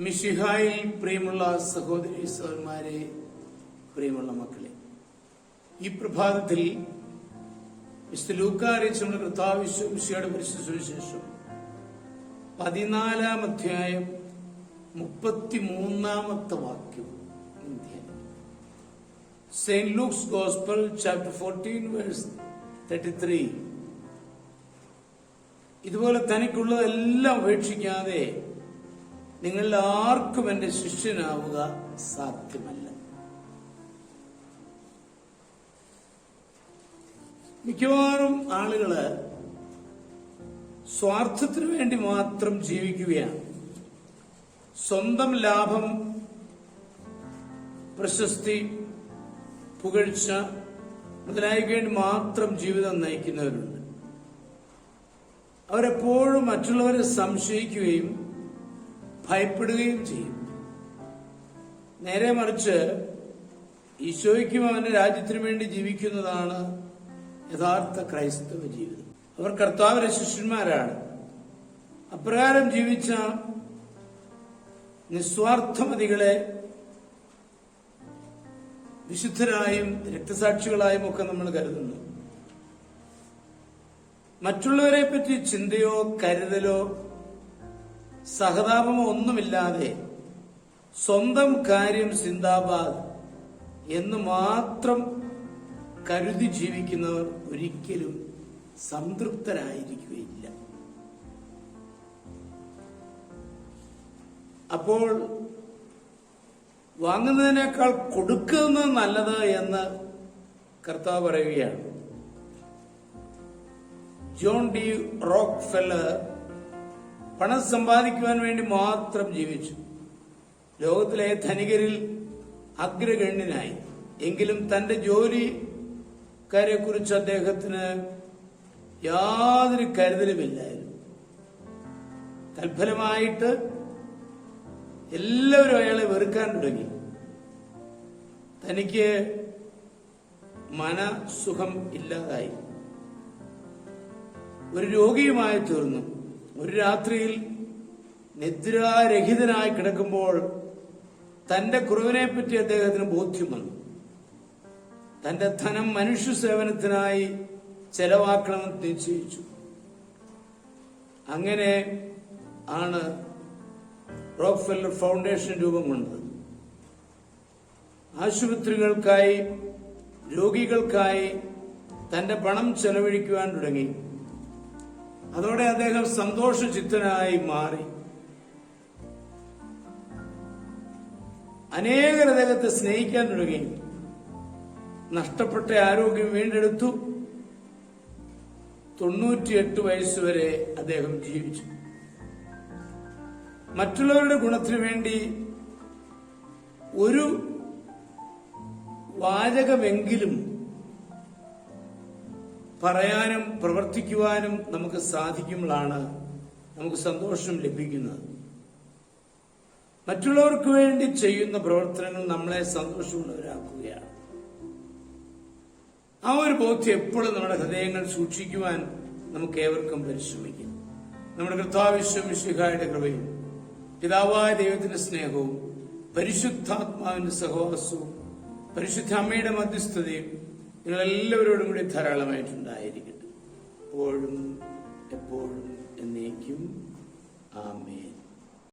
മിഷിഹായിൽ പ്രിയമുള്ള സഹോദരി സഹോദരന്മാരെ പ്രിയമുള്ള മക്കളെ. ഈ പ്രഭാതത്തിൽ വിശുദ്ധ ലൂക്കാരിച്ചുള്ള കർത്താവിശ്വമിശയുടെ പരിശുദ്ധ സുവിശേഷം പതിനാലാം അധ്യായം മുപ്പത്തിമൂന്നാമത്തെ വാക്യം Saint Luke's gospel chapter fourteen verse thirty three. ഇതുപോലെ തനിക്കുള്ളതെല്ലാം ഉപേക്ഷിക്കാതെ നിങ്ങൾ ആർക്കും എന്റെ ശിഷ്യനാവുക സാധ്യമല്ല. മിക്കവാറും ആളുകൾ സ്വാർത്ഥത്തിനു വേണ്ടി മാത്രം ജീവിക്കുകയാണ്. സ്വന്തം ലാഭം പ്രശസ്തി പുകഴ്ച മുതലായി വേണ്ടി മാത്രം ജീവിതം നയിക്കുന്നവരുണ്ട്. അവരെപ്പോഴും മറ്റുള്ളവരെ സംശയിക്കുകയും ഭയപ്പെടുകയും ചെയ്യും. നേരെ മറിച്ച് ഈശോയ്ക്കും അവന്റെ രാജ്യത്തിനു വേണ്ടി ജീവിക്കുന്നതാണ് യഥാർത്ഥ ക്രൈസ്തവ ജീവിതം. അവർ കർത്താവിന്റെ ശിഷ്യന്മാരാണ്. അപ്രകാരം ജീവിച്ച നിസ്വാർത്ഥമതികളെ വിശുദ്ധരായും രക്തസാക്ഷികളായും ഒക്കെ നമ്മൾ കരുതുന്നു. മറ്റുള്ളവരെ പറ്റി ചിന്തയോ കരുതലോ സഹതാപമോ ഒന്നുമില്ലാതെ സ്വന്തം കാര്യം സിന്ദാബാദ് എന്ന് മാത്രം കരുതി ജീവിക്കുന്നവർ ഒരിക്കലും സംതൃപ്തരായിരിക്കുകയില്ല. അപ്പോൾ വാങ്ങുന്നതിനേക്കാൾ കൊടുക്കുന്നത് നല്ലത് എന്ന് കർത്താവ് പറയുകയാണ്. ജോൺ ഡി റോക്ക് ഫെല്ലർ പണം സമ്പാദിക്കുവാൻ വേണ്ടി മാത്രം ജീവിച്ചു. ലോകത്തിലെ ധനികരിൽ അഗ്രഗണ്യനായി. എങ്കിലും തന്റെ ജോലിക്കാരെ കുറിച്ച് അദ്ദേഹത്തിന് യാതൊരു കരുതലുമില്ലായിരുന്നു. തൽഫലമായിട്ട് എല്ലാവരും അയാളെ വെറുക്കാൻ തുടങ്ങി. തനിക്ക് മനസുഖം ഇല്ലാതായി. ഒരു രോഗിയുമായി തീർന്നു. ഒരു രാത്രിയിൽ നിദ്രാരഹിതനായി കിടക്കുമ്പോൾ തന്റെ കുറവിനെ പറ്റി അദ്ദേഹത്തിന് ബോധ്യം വന്നു. തന്റെ ധനം മനുഷ്യ സേവനത്തിനായി ചെലവാക്കണമെന്ന് നിശ്ചയിച്ചു. അങ്ങനെ ആണ് റോക്ക്ഫെല്ലർ ഫൗണ്ടേഷൻ രൂപം കൊണ്ടത്. ആശുപത്രികൾക്കായി രോഗികൾക്കായി തന്റെ പണം ചെലവഴിക്കുവാൻ തുടങ്ങി. അതോടെ അദ്ദേഹം സന്തോഷചിത്തനായി മാറി. അനേകർ അദ്ദേഹത്തെ സ്നേഹിക്കാൻ തുടങ്ങി. നഷ്ടപ്പെട്ട ആരോഗ്യം വീണ്ടെടുത്തു. തൊണ്ണൂറ്റിയെട്ട് വയസ്സുവരെ അദ്ദേഹം ജീവിച്ചു. മറ്റുള്ളവരുടെ ഗുണത്തിനു വേണ്ടി ഒരു വാചകമെങ്കിലും പറയാനും പ്രവർത്തിക്കുവാനും നമുക്ക് സാധിക്കുമ്പോഴാണ് നമുക്ക് സന്തോഷം ലഭിക്കുന്നത്. മറ്റുള്ളവർക്ക് വേണ്ടി ചെയ്യുന്ന പ്രവർത്തനങ്ങൾ നമ്മളെ സന്തോഷമുള്ളവരാക്കുകയാണ്. ആ ഒരു ബോധ്യം എപ്പോഴും നമ്മുടെ ഹൃദയങ്ങൾ സൂക്ഷിക്കുവാൻ നമുക്ക് ഏവർക്കും പരിശ്രമിക്കും. നമ്മുടെ കർത്താവിശ്വമിശിഹായുടെ കൃപയും പിതാവായ ദൈവത്തിന്റെ സ്നേഹവും പരിശുദ്ധാത്മാവിന്റെ സഹവാസവും പരിശുദ്ധ അമ്മയുടെ മധ്യസ്ഥതയും നിങ്ങൾ എല്ലാവരോടും കൂടി ധാരാളമായിട്ടുണ്ടായിരിക്കട്ടെ. എപ്പോഴും എപ്പോഴും എന്നേക്കും. ആമേൻ.